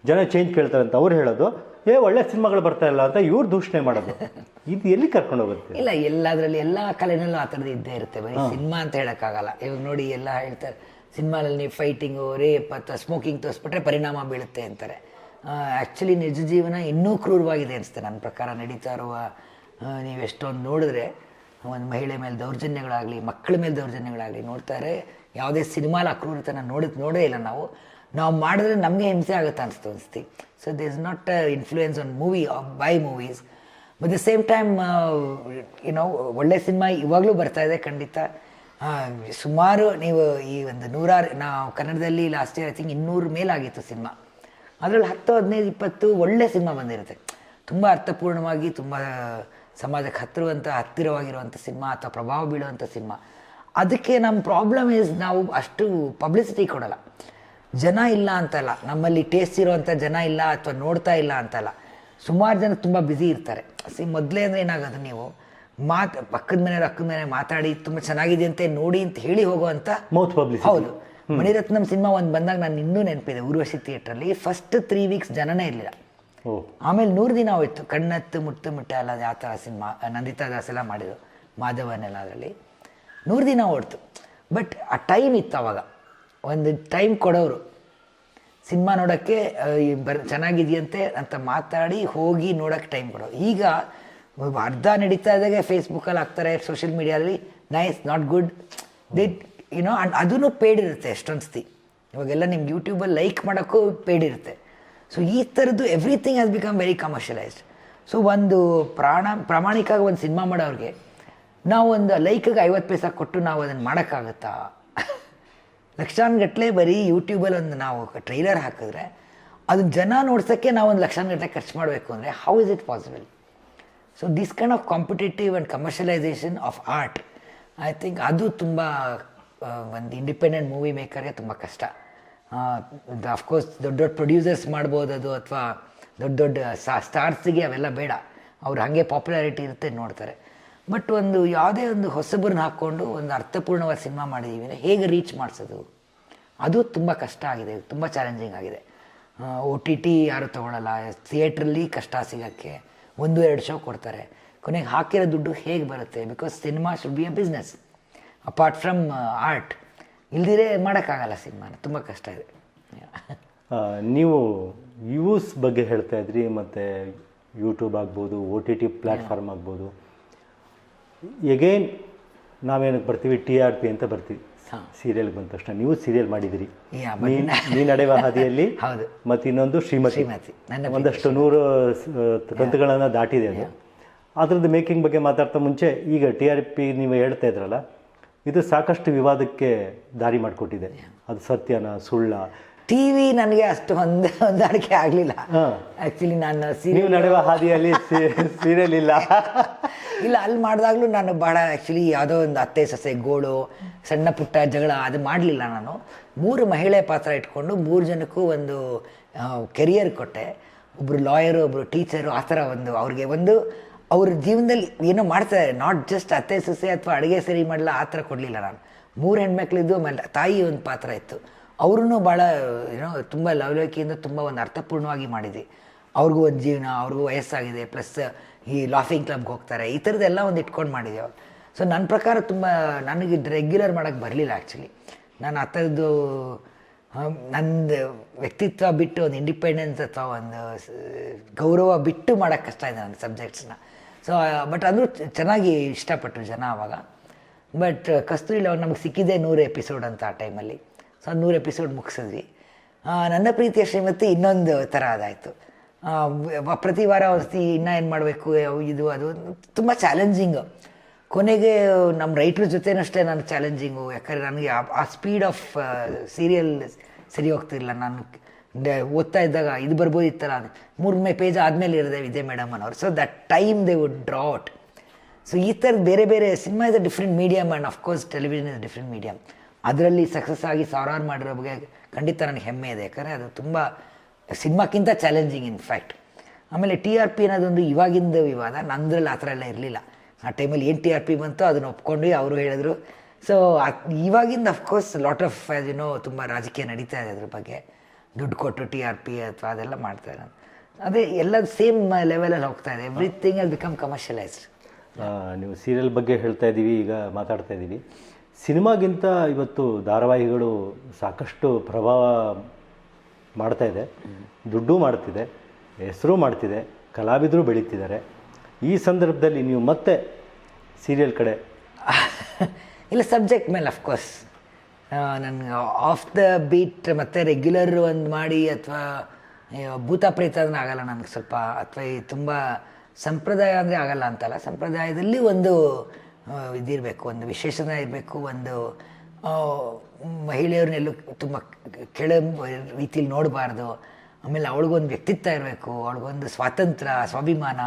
S1: ಜನ ಚೇಂಜ್ ಕೇಳ್ತಾರೆ ಅಂತ ಅವ್ರು ಹೇಳೋದು ಏ ಒಳ್ಳೆ ಸಿನಿಮಾಗಳು ಬರ್ತಾ ಇಲ್ಲ ಅಂತ ಇವ್ರು ದೂಷಣೆ ಮಾಡೋದು. ಇದು ಎಲ್ಲಿ ಕರ್ಕೊಂಡು ಹೋಗುತ್ತೆ?
S2: ಇಲ್ಲ ಎಲ್ಲದರಲ್ಲಿ ಎಲ್ಲ ಕಲೆನಲ್ಲೂ ಆ ಥರದ್ದು ಇದ್ದೇ ಇರುತ್ತೆ. ಬರೀ ಸಿನಿಮಾ ಅಂತ ಹೇಳೋಕ್ಕಾಗಲ್ಲ. ಇವಾಗ ನೋಡಿ ಎಲ್ಲ ಹೇಳ್ತಾರೆ ಸಿನಿಮಾದಲ್ಲಿ ನೀವು ಫೈಟಿಂಗು ರೇಪ್ ಅಥವಾ ಸ್ಮೋಕಿಂಗ್ ತೋರಿಸ್ಬಿಟ್ರೆ ಪರಿಣಾಮ ಬೀಳುತ್ತೆ ಅಂತಾರೆ. ಆ್ಯಕ್ಚುಲಿ ನಿಜ ಜೀವನ ಇನ್ನೂ ಕ್ರೂರವಾಗಿದೆ ಅನಿಸುತ್ತೆ. ನನ್ನ ಪ್ರಕಾರ ನಡೀತಾ ಇರುವ ನೀವು ಎಷ್ಟೊಂದು ನೋಡಿದ್ರೆ ಒಂದು ಮಹಿಳೆ ಮೇಲೆ ದೌರ್ಜನ್ಯಗಳಾಗಲಿ, ಮಕ್ಕಳ ಮೇಲೆ ದೌರ್ಜನ್ಯಗಳಾಗಲಿ ನೋಡ್ತಾರೆ. ಯಾವುದೇ ಸಿನಿಮಾಲ ಅಕ್ರೂರತನ ನೋಡಿದ್ ನೋಡೇ ಇಲ್ಲ ನಾವು. ನಾವು ಮಾಡಿದ್ರೆ ನಮಗೆ ಹಿಂಸೆ ಆಗುತ್ತೆ ಅನಿಸ್ತು ಅನಿಸ್ತಿ. So the is not influence on movie by movies but the same time ಏನೋ ಒಳ್ಳೆ ಸಿನಿಮಾ ಇವಾಗಲೂ ಬರ್ತಾ ಇದೆ ಖಂಡಿತ. ಸುಮಾರು ನೀವು ಈ ಒಂದು ನೂರಾರು, ನಾವು ಕನ್ನಡದಲ್ಲಿ ಲಾಸ್ಟ್ ಇಯರ್ ಐ ಥಿಂಕ್ ಇನ್ನೂರು ಮೇಲಾಗಿತ್ತು ಸಿನಿಮಾ. ಅದರಲ್ಲಿ ಹತ್ತು, ಹದಿನೈದು, ಇಪ್ಪತ್ತು ಒಳ್ಳೆ ಸಿನಿಮಾ ಬಂದಿರುತ್ತೆ. ತುಂಬ ಅರ್ಥಪೂರ್ಣವಾಗಿ, ತುಂಬ ಸಮಾಜಕ್ಕೆ ಹತ್ತಿರುವಂಥ ಹತ್ತಿರವಾಗಿರುವಂಥ ಸಿನಿಮಾ ಅಥವಾ ಪ್ರಭಾವ ಬೀಳುವಂಥ ಸಿನಿಮಾ. ಅದಕ್ಕೆ ನಮ್ಮ ಪ್ರಾಬ್ಲಮ್ ಈಸ್ ನಾವು ಅಷ್ಟು ಪಬ್ಲಿಸಿಟಿ ಕೊಡಲ್ಲ. ಜನ ಇಲ್ಲ ಅಂತಲ್ಲ ನಮ್ಮಲ್ಲಿ ಟೇಸ್ಟ್ ಇರೋವಂಥ ಜನ ಇಲ್ಲ ಅಥವಾ ನೋಡ್ತಾ ಇಲ್ಲ ಅಂತಲ್ಲ ಸುಮಾರು ಜನ ತುಂಬ ಬ್ಯುಸಿ ಇರ್ತಾರೆ. ಸಿ ಮೊದಲೇ ಅಂದರೆ ಏನಾಗೋದು ನೀವು ಮಾತು ಪಕ್ಕದ ಮನೆಯವ್ರು ಅಕ್ಕದ ಮನೆ ಮಾತಾಡಿ ತುಂಬ ಚೆನ್ನಾಗಿದೆ ಅಂತ ನೋಡಿ ಅಂತ ಹೇಳಿ ಹೋಗುವಂಥ
S1: ಮೌತ್ ಪಬ್ಲಿಸಿಟಿ
S2: ಹೌದು. ಮಣಿರತ್ನಂ ಸಿನಿಮಾ ಒಂದು ಬಂದಾಗ ನಾನು ಇನ್ನೂ ನೆನಪಿದೆ ಊರ್ವಶಿ ಥಿಯೇಟ್ರಲ್ಲಿ ಫಸ್ಟ್ ತ್ರೀ ವೀಕ್ಸ್ ಜನನೇ ಇರಲಿಲ್ಲ. ಆಮೇಲೆ ನೂರು ದಿನ ಹೋಯ್ತು. ಕಣ್ಣತ್ತು, ಮುಟ್ಟು, ಮುಟ್ಟ ಎಲ್ಲ ಯಾವ ಥರ ಸಿನಿಮಾ ನಂದಿತಾ ದಾಸ್ ಎಲ್ಲ ಮಾಡಿದ್ರು ಮಾಧವನೆಲ್ಲ ಅದರಲ್ಲಿ. ನೂರು ದಿನ ಓಡ್ತು. ಬಟ್ ಆ ಟೈಮ್ ಇತ್ತು ಅವಾಗ. ಒಂದು ಟೈಮ್ ಕೊಡೋರು. ಸಿನಿಮಾ ನೋಡೋಕ್ಕೆ ಬರ್, ಚೆನ್ನಾಗಿದೆಯಂತೆ ಅಂತ ಮಾತಾಡಿ ಹೋಗಿ ನೋಡೋಕ್ಕೆ ಟೈಮ್ ಕೊಡೋರು. ಈಗ ಅರ್ಧ ನಡೀತಾ ಇದ್ದಾಗೆ ಫೇಸ್ಬುಕ್ಕಲ್ಲಿ ಹಾಕ್ತಾರೆ ಸೋಷಿಯಲ್ ಮೀಡಿಯಾದಲ್ಲಿ nice not good did you know and ಅದೂ ಪೇಡ್ ಇರುತ್ತೆ ಎಷ್ಟೊಂದು ಸತಿ ಇವಾಗೆಲ್ಲ ನಿಮ್ಗೆ ಯೂಟ್ಯೂಬಲ್ಲಿ ಲೈಕ್ ಮಾಡೋಕ್ಕೂ ಪೇಡ್ ಇರುತ್ತೆ. ಸೊ ಈ ಥರದ್ದು everything has become very commercialised so ಒಂದು ಪ್ರಾಣ, ಪ್ರಾಮಾಣಿಕವಾಗಿ ಒಂದು ಸಿನಿಮಾ ಮಾಡೋರಿಗೆ, ನಾವು ಒಂದು ಲೈಕ್ಗೆ ಐವತ್ತು ಪೈಸಾ ಕೊಟ್ಟು ನಾವು ಅದನ್ನು ಮಾಡೋಕ್ಕಾಗತ್ತಾ? ಲಕ್ಷಾನುಗಟ್ಟಲೆ ಬರೀ ಯೂಟ್ಯೂಬಲ್ಲಿ ಒಂದು ನಾವು ಟ್ರೈಲರ್ ಹಾಕಿದ್ರೆ ಅದು ಜನ ನೋಡ್ಸೋಕ್ಕೆ ನಾವು ಒಂದು ಲಕ್ಷಾನುಗಟ್ಟಲೆ ಖರ್ಚು ಮಾಡಬೇಕು ಅಂದರೆ how is it possible so this kind of competitive and commercialisation of art I think ಅದು ತುಂಬ ಒಂದು ಇಂಡಿಪೆಂಡೆಂಟ್ ಮೂವಿ ಮೇಕರ್ಗೆ ತುಂಬ ಕಷ್ಟ. ಅಫ್ಕೋರ್ಸ್ ದೊಡ್ಡ ದೊಡ್ಡ ಪ್ರೊಡ್ಯೂಸರ್ಸ್ ಮಾಡ್ಬೋದು ಅದು, ಅಥವಾ ದೊಡ್ಡ ದೊಡ್ಡ ಸ್ಟಾರ್ಸಿಗೆ ಅವೆಲ್ಲ ಬೇಡ. ಅವ್ರು ಹಾಗೆ ಪಾಪ್ಯುಲಾರಿಟಿ ಇರುತ್ತೆ ನೋಡ್ತಾರೆ. ಬಟ್ ಒಂದು ಯಾವುದೇ ಒಂದು ಹೊಸಬ್ರನ್ನ ಹಾಕ್ಕೊಂಡು ಒಂದು ಅರ್ಥಪೂರ್ಣವಾದ ಸಿನಿಮಾ ಮಾಡಿದ್ದೀವಿ ಅಂದರೆ ಹೇಗೆ ರೀಚ್ ಮಾಡಿಸೋದು? ಅದು ತುಂಬ ಕಷ್ಟ ಆಗಿದೆ, ತುಂಬ ಚಾಲೆಂಜಿಂಗ್ ಆಗಿದೆ. ಒ ಟಿ ಟಿ ಯಾರು ತೊಗೊಳಲ್ಲ ಥಿಯೇಟ್ರಲ್ಲಿ ಕಷ್ಟ ಸಿಗೋಕ್ಕೆ ಒಂದು, ಎರಡು ಶೋ ಕೊಡ್ತಾರೆ. ಕೊನೆಗೆ ಹಾಕಿರೋ ದುಡ್ಡು ಹೇಗೆ ಬರುತ್ತೆ? Because cinema should be a business apart from art ಇಲ್ದಿರೇ ಮಾಡೋಕ್ಕಾಗಲ್ಲ ಸಿನಿಮಾನ. ತುಂಬ ಕಷ್ಟ ಇದೆ.
S1: ನೀವು ವ್ಯೂಸ್ ಬಗ್ಗೆ ಹೇಳ್ತಾ ಇದ್ರಿ ಮತ್ತು ಯೂಟ್ಯೂಬ್ ಆಗ್ಬೋದು ಒ ಟಿ ಟಿ ಪ್ಲ್ಯಾಟ್ಫಾರ್ಮ್ ಆಗ್ಬೋದು. ಎಗೇನ್ ನಾವೇನಕ್ಕೆ ಬರ್ತೀವಿ? ಟಿ ಆರ್ ಪಿ ಅಂತ ಬರ್ತೀವಿ.
S2: ಹಾಂ.
S1: ಸೀರಿಯಲ್ಗೆ ಬಂದ ತಕ್ಷಣ. ನೀವು ಸೀರಿಯಲ್ ಮಾಡಿದಿರಿ. ನೀ- ನಡೆಯುವ ಹಾದಿಯಲ್ಲಿ
S2: ಹೌದು.
S1: ಮತ್ತು ಇನ್ನೊಂದು ಶ್ರೀಮತಿ.
S2: ಶ್ರೀಮತಿ. ನನ್ನ
S1: ಒಂದಷ್ಟು ನೂರು ಕಂತುಗಳನ್ನು ದಾಟಿದೆ ಅದು. ಅದ್ರದ್ದು ಮೇಕಿಂಗ್ ಬಗ್ಗೆ ಮಾತಾಡ್ತಾ ಮುಂಚೆ ಈಗ ಟಿ ಆರ್ ಪಿ ನೀವು ಹೇಳ್ತಾ ಇದ್ರಲ್ಲ ಇದು ಸಾಕಷ್ಟು ವಿವಾದಕ್ಕೆ ದಾರಿ ಮಾಡಿಕೊಟ್ಟಿದೆ. ಅದು ಸತ್ಯನ ಸುಳ್ಳ.
S2: ಟಿ ವಿ ನನಗೆ ಅಷ್ಟು ಹೊಂದ ಹೊಂದಾಣಿಕೆ ಆಗಲಿಲ್ಲ. ಆ್ಯಕ್ಚುಲಿ ನಾನು
S1: ನೀವು ನಡೆಯುವ ಹಾದಿಯಲ್ಲಿ ಸೀರಿಯಲ್ ಇಲ್ಲ.
S2: ಇಲ್ಲ ಅಲ್ಲಿ ಮಾಡಿದಾಗಲೂ ನಾನು ಭಾಳ ಆ್ಯಕ್ಚುಲಿ ಯಾವುದೋ ಒಂದು ಅತ್ತೆ ಸೊಸೆ ಗೋಳು ಸಣ್ಣ ಪುಟ್ಟ ಜಗಳ ಅದು ಮಾಡಲಿಲ್ಲ ನಾನು. ಮೂರು ಮಹಿಳೆ ಪಾತ್ರ ಇಟ್ಕೊಂಡು ಮೂರು ಜನಕ್ಕೂ ಒಂದು ಕೆರಿಯರ್ ಕೊಟ್ಟೆ. ಒಬ್ಬರು ಲಾಯರು ಒಬ್ಬರು ಟೀಚರು ಆ ಥರ ಒಂದು ಅವ್ರಿಗೆ ಒಂದು ಅವ್ರ ಜೀವನದಲ್ಲಿ ಏನೋ ಮಾಡ್ತಾರೆ ನಾಟ್ ಜಸ್ಟ್ ಅತ್ತೆ ಸೊಸೆ ಅಥವಾ ಅಡುಗೆ ಸರಿ ಮಾಡಲ್ಲ ಆ ಥರ ಕೊಡಲಿಲ್ಲ ನಾನು. ಮೂರು ಹೆಣ್ಮಕ್ಳಿದ್ದು ಆಮೇಲೆ ತಾಯಿ ಒಂದು ಪಾತ್ರ ಇತ್ತು. ಅವ್ರೂ ಭಾಳ, ಏನೋ ತುಂಬ ಲವಲವಿಕೆಯಿಂದ ತುಂಬ ಒಂದು ಅರ್ಥಪೂರ್ಣವಾಗಿ ಮಾಡಿದ್ವಿ. ಅವ್ರಿಗೂ ಒಂದು ಜೀವನ, ಅವ್ರಿಗೂ ವಯಸ್ಸಾಗಿದೆ, ಪ್ಲಸ್ ಈ ಲಾಫಿಂಗ್ ಕ್ಲಬ್ಗೆ ಹೋಗ್ತಾರೆ, ಈ ಥರದ್ದೆಲ್ಲ ಒಂದು ಇಟ್ಕೊಂಡು ಮಾಡಿದ್ದೇವೆ ಸೊ ನನ್ನ ಪ್ರಕಾರ ತುಂಬ, ನನಗೆ ರೆಗ್ಯುಲರ್ ಮಾಡೋಕ್ಕೆ ಬರಲಿಲ್ಲ ಆ್ಯಕ್ಚುಲಿ ನಾನು ಆ ಥರದ್ದು ನಂದು ವ್ಯಕ್ತಿತ್ವ ಬಿಟ್ಟು ಒಂದು ಇಂಡಿಪೆಂಡೆನ್ಸ್ ಅಥವಾ ಒಂದು ಗೌರವ ಬಿಟ್ಟು ಮಾಡೋಕ್ಕೆ ಕಷ್ಟ ಇದೆ ನನ್ನ ಸಬ್ಜೆಕ್ಟ್ಸ್ನ ಸೊ ಬಟ್ ಅಂದರೂ ಚೆನ್ನಾಗಿ ಇಷ್ಟಪಟ್ಟರು ಜನ ಆವಾಗ ಬಟ್ ಕಸ್ತೂರಿ ಲವ್ ನಮಗೆ ಸಿಕ್ಕಿದೆ ನೂರು ಎಪಿಸೋಡ್ ಅಂತ ಆ ಟೈಮಲ್ಲಿ ಸೊ ನೂರು ಎಪಿಸೋಡ್ ಮುಗಿಸಿದ್ವಿ. ನನ್ನ ಪ್ರೀತಿಯ ಶ್ರೀಮತಿ ಇನ್ನೊಂದು ಥರ ಅದಾಯಿತು. ಪ್ರತಿ ವಾರ ವಸ್ತಿ ಇನ್ನೂ ಏನು ಮಾಡಬೇಕು ಇದು, ಅದು ತುಂಬ ಚಾಲೆಂಜಿಂಗು ಕೊನೆಗೆ ನಮ್ಮ ರೈಟ್ರ ಜೊತೆನಷ್ಟೇ ನನ್ನ ನಾನು ಚಾಲೆಂಜಿಂಗು ಯಾಕಂದರೆ ನನಗೆ ಆ- ಸ್ಪೀಡ್ ಆಫ್ ಸೀರಿಯಲ್ ಸರಿ ಹೋಗ್ತಿರಲಿಲ್ಲ ನಾನು. ಓದ್ತಾ ಇದ್ದಾಗ ಇದು ಬರ್ಬೋದಿತ್ತಲ್ಲ ಮೂರನೇ ಪೇಜ್ ಆದಮೇಲೆ ಇರೋದೆ ವಿಜಯ್ ಮೇಡಮ್ ಅನ್ನೋರು. So that time they would drought so ಈ ಥರದ್ದು ಬೇರೆ ಬೇರೆ cinema is a different medium and of course television is different medium ಅದರಲ್ಲಿ ಸಕ್ಸಸ್ ಆಗಿ ಸಾವಿರಾರು ಮಾಡಿರೋ ಬಗ್ಗೆ ಖಂಡಿತ ನನಗೆ ಹೆಮ್ಮೆ ಇದೆ. ಯಾಕಂದರೆ ಅದು ತುಂಬ ಸಿನಿಮಾಕ್ಕಿಂತ ಚಾಲೆಂಜಿಂಗ್ ಇನ್ ಫ್ಯಾಕ್ಟ್ ಆಮೇಲೆ ಟಿ ಆರ್ ಪಿ ಅನ್ನೋದೊಂದು ಇವಾಗಿಂದ ವಿವಾದ. ನಂದ್ರಲ್ಲಿ ಆ ಥರ ಎಲ್ಲ ಇರಲಿಲ್ಲ. ಆ ಟೈಮಲ್ಲಿ ಏನು ಟಿ ಆರ್ ಪಿ ಬಂತು ಅದನ್ನು ಒಪ್ಕೊಂಡು ಅವರು ಹೇಳಿದ್ರು. ಸೊ ಇವಾಗಿಂದ ಅಫ್ಕೋರ್ಸ್ ಲಾಟ್ ಆಫ್ ಏನೋ ತುಂಬ ರಾಜಕೀಯ ನಡೀತಾ ಇದೆ ಅದ್ರ ಬಗ್ಗೆ. ದುಡ್ಡು ಕೊಟ್ಟು ಟಿ ಆರ್ ಪಿ ಅಥವಾ ಅದೆಲ್ಲ ಮಾಡ್ತಾರೆ ಅದೇ ಎಲ್ಲ ಸೇಮ್ ಲೆವೆಲಲ್ಲಿ ಹೋಗ್ತಾ ಇದೆ. ಎವ್ರಿಥಿಂಗ್ ಅಲ್ಲಿ ಬಿಕಮ್ ಕಮರ್ಷಿಯಲೈಸ್ಡ್
S1: ನೀವು ಸೀರಿಯಲ್ ಬಗ್ಗೆ ಹೇಳ್ತಾ ಇದ್ದೀವಿ ಈಗ ಮಾತಾಡ್ತಾ ಇದ್ದೀವಿ. ಸಿನಿಮಾಗಿಂತ ಇವತ್ತು ಧಾರಾವಾಹಿಗಳು ಸಾಕಷ್ಟು ಪ್ರಭಾವ ಮಾಡ್ತಾ ಇದೆ. ದುಡ್ಡು ಮಾಡ್ತಿದೆ ಹೆಸರು ಮಾಡ್ತಿದೆ ಕಲಾವಿದರು ಬೆಳೀತಿದ್ದಾರೆ. ಈ ಸಂದರ್ಭದಲ್ಲಿ ನೀವು ಮತ್ತೆ ಸೀರಿಯಲ್ ಕಡೆ
S2: ಇಲ್ಲ ಸಬ್ಜೆಕ್ಟ್ ಮೇಲೆ ಅಫ್ಕೋರ್ಸ್ ನನಗೆ ಆಫ್ ದ ಬೀಟ್ ಮತ್ತು ರೆಗ್ಯುಲರ್ ಒಂದು ಮಾಡಿ ಅಥವಾ ಭೂತ ಪ್ರೇತ ಅಂದ್ರೆ ಆಗಲ್ಲ ನನಗೆ ಸ್ವಲ್ಪ. ಅಥವಾ ಈ ತುಂಬ ಸಂಪ್ರದಾಯ ಅಂದರೆ ಆಗಲ್ಲ ಅಂತಲ್ಲ. ಸಂಪ್ರದಾಯದಲ್ಲಿ ಒಂದು ಇದಿರಬೇಕು, ಒಂದು ವಿಶೇಷತೆ ಇರಬೇಕು, ಒಂದು ಮಹಿಳೆಯವ್ರನ್ನೆಲ್ಲೂ ತುಂಬ ಕೆಳ ರೀತಿಯಲ್ಲಿ ನೋಡಬಾರ್ದು. ಆಮೇಲೆ ಅವಳಿಗೊಂದು ವ್ಯಕ್ತಿತ್ವ ಇರಬೇಕು, ಅವಳಿಗೊಂದು ಸ್ವಾತಂತ್ರ್ಯ, ಸ್ವಾಭಿಮಾನ,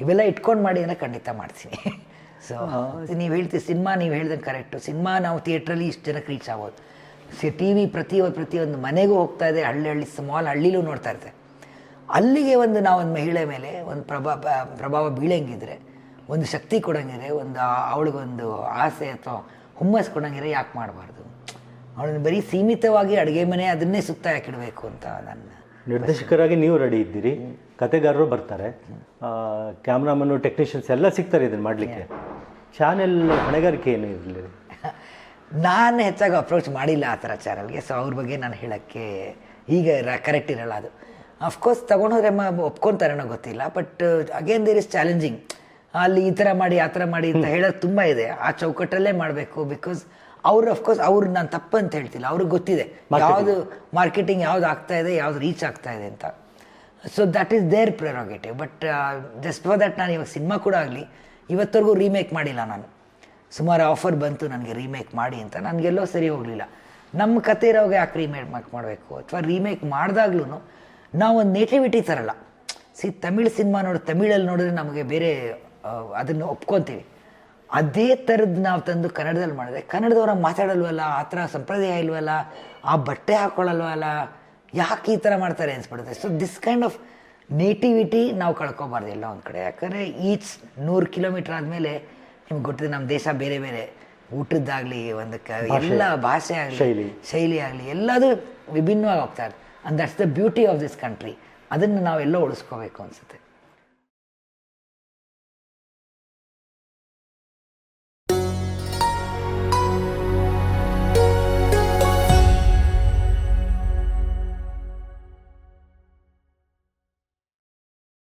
S2: ಇವೆಲ್ಲ ಇಟ್ಕೊಂಡು ಮಾಡಿ ಅಂದರೆ ಖಂಡಿತ ಮಾಡ್ತೀನಿ. ಸೊ ನೀವು ಹೇಳ್ತೀವಿ ಸಿನಿಮಾ ನೀವು ಹೇಳ್ದಂಗೆ ಕರೆಕ್ಟು. ಸಿನಿಮಾ ನಾವು ಥಿಯೇಟ್ರಲ್ಲಿ ಇಷ್ಟು ಜನಕ್ಕೆ ರೀಚ್ ಆಗೋದು. ಸಿ ಟಿ ವಿ ಪ್ರತಿ ಪ್ರತಿಯೊಂದು ಮನೆಗೂ ಹೋಗ್ತಾ ಇದೆ ಹಳ್ಳಿ ಹಳ್ಳಿ ಸ್ಮಾಲ್ ಹಳ್ಳಿಲೂ ನೋಡ್ತಾ ಇರ್ತೆ ಅಲ್ಲಿಗೆ ಒಂದು ನಾವು ಒಂದು ಮಹಿಳೆ ಮೇಲೆ ಒಂದು ಪ್ರಭಾವ ಪ್ರಭಾವ ಬೀಳಂಗಿದ್ರೆ ಒಂದು ಶಕ್ತಿ ಕೊಡಂಗಿದ್ರೆ ಒಂದು ಅವಳಿಗೊಂದು ಆಸೆ ಅಥವಾ ಹುಮ್ಮಸ್ ಕೊಡಂಗಿದ್ರೆ ಯಾಕೆ ಮಾಡಬಾರ್ದು? ಅವಳನ್ನು ಬರೀ ಸೀಮಿತವಾಗಿ ಅಡುಗೆ ಮನೆ ಅದನ್ನೇ ಸುತ್ತ ಹಾಕಿಡಬೇಕು ಅಂತ ನನ್ನ
S1: ನಿರ್ದೇಶಕರಾಗಿ ನೀವು ರೆಡಿ ಇದ್ದೀರಿ. ಕತೆಗಾರರು ಬರ್ತಾರೆ. ಕ್ಯಾಮ್ರಾಮನ್ನು ಟೆಕ್ನಿಷಿಯನ್ಸ್ ಎಲ್ಲ ಸಿಗ್ತಾರೆ ಇದನ್ನು ಮಾಡಲಿಕ್ಕೆ. ಚಾನೆಲ್ ಹೊಣೆಗಾರಿಕೆ ಏನು ಇರಲಿ
S2: ನಾನು ಹೆಚ್ಚಾಗಿ ಅಪ್ರೋಚ್ ಮಾಡಿಲ್ಲ ಆ ಥರ ಚಾನಲ್ಗೆ ಸೊ ಅವ್ರ ಬಗ್ಗೆ ನಾನು ಹೇಳೋಕ್ಕೆ ಈಗ ಕರೆಕ್ಟ್ ಇರಲ್ಲ ಅದು. ಅಫ್ಕೋರ್ಸ್ ತೊಗೊಂಡೋದ್ರೆ ಮ ಒಪ್ಕೊತಾರೇನೋ ಗೊತ್ತಿಲ್ಲ. But again there is challenging ಅಲ್ಲಿ ಈ ಥರ ಮಾಡಿ ಆ ಥರ ಮಾಡಿ ಅಂತ ಹೇಳೋದು ತುಂಬ ಇದೆ. ಆ ಚೌಕಟ್ಟಲ್ಲೇ ಮಾಡಬೇಕು ಬಿಕಾಸ್ ಅವ್ರು ಅಫ್ಕೋರ್ಸ್ ಅವ್ರು ನಾನು ತಪ್ಪು ಅಂತ ಹೇಳ್ತಿಲ್ಲ. ಅವ್ರಿಗೆ ಗೊತ್ತಿದೆ. ಯಾವುದು ಮಾರ್ಕೆಟಿಂಗ್ ಯಾವ್ದು ಆಗ್ತಾ ಇದೆ ಯಾವ್ದು ರೀಚ್ ಆಗ್ತಾ ಇದೆ ಅಂತ. So that is their prerogative but just for that ನಾನು ಇವಾಗ ಸಿನಿಮಾ ಕೂಡ ಆಗಲಿ ಇವತ್ತರೆಗೂ ರೀಮೇಕ್ ಮಾಡಿಲ್ಲ ನಾನು. ಸುಮಾರು ಆಫರ್ ಬಂತು ನನಗೆ ರೀಮೇಕ್ ಮಾಡಿ ಅಂತ. ನನಗೆಲ್ಲೋ ಸರಿ ಹೋಗಲಿಲ್ಲ. ನಮ್ಮ ಕತೆ ಇರೋವಾಗ ಯಾಕೆ ರೀಮೇಕ್ ಮಾಡಬೇಕು? ಅಥವಾ ರೀಮೇಕ್ ಮಾಡಿದಾಗ್ಲೂ ನಾವು ಒಂದು ನೇಟಿವಿಟಿ ತರಲ್ಲ. ಸಿ, ತಮಿಳ್ ಸಿನಿಮಾ ನೋಡಿ ತಮಿಳಲ್ಲಿ ನೋಡಿದ್ರೆ ನಮಗೆ ಬೇರೆ ಅದನ್ನು ಒಪ್ಕೊತೀವಿ. ಅದೇ ಥರದ್ದು ನಾವು ತಂದು ಕನ್ನಡದಲ್ಲಿ ಮಾಡಿದ್ರೆ ಕನ್ನಡದವ್ರಾಗ ಮಾತಾಡಲ್ವಲ್ಲ, ಆ ಥರ ಸಂಪ್ರದಾಯ ಇಲ್ವಲ್ಲ, ಆ ಬಟ್ಟೆ ಹಾಕ್ಕೊಳ್ಳಲ್ವಲ್ಲ ಯಾಕೆ ಈ ಥರ ಮಾಡ್ತಾರೆ ಅನ್ಸ್ಬಿಡುತ್ತೆ. So this kind of nativity ನಾವು ಕಳ್ಕೊಬಾರ್ದು ಎಲ್ಲ ಒಂದು ಕಡೆ. ಯಾಕಂದರೆ ಈಚ್ ನೂರು ಕಿಲೋಮೀಟ್ರ್ ಆದಮೇಲೆ ನಿಮ್ಗೆ ಗೊತ್ತಿದೆ ನಮ್ಮ ದೇಶ ಬೇರೆ ಬೇರೆ. ಊಟದ್ದಾಗಲಿ ಒಂದು ಕ ಎಲ್ಲ ಭಾಷೆ ಆಗಲಿ
S1: ಶೈಲಿ.
S2: ಶೈಲಿ ಆಗಲಿ ಎಲ್ಲದೂ ವಿಭಿನ್ನವಾಗಿ ಹೋಗ್ತಾ ಇದೆ and that's the beauty of this country ಅದನ್ನು ನಾವೆಲ್ಲ ಉಳಿಸ್ಕೋಬೇಕು ಅನಿಸುತ್ತೆ.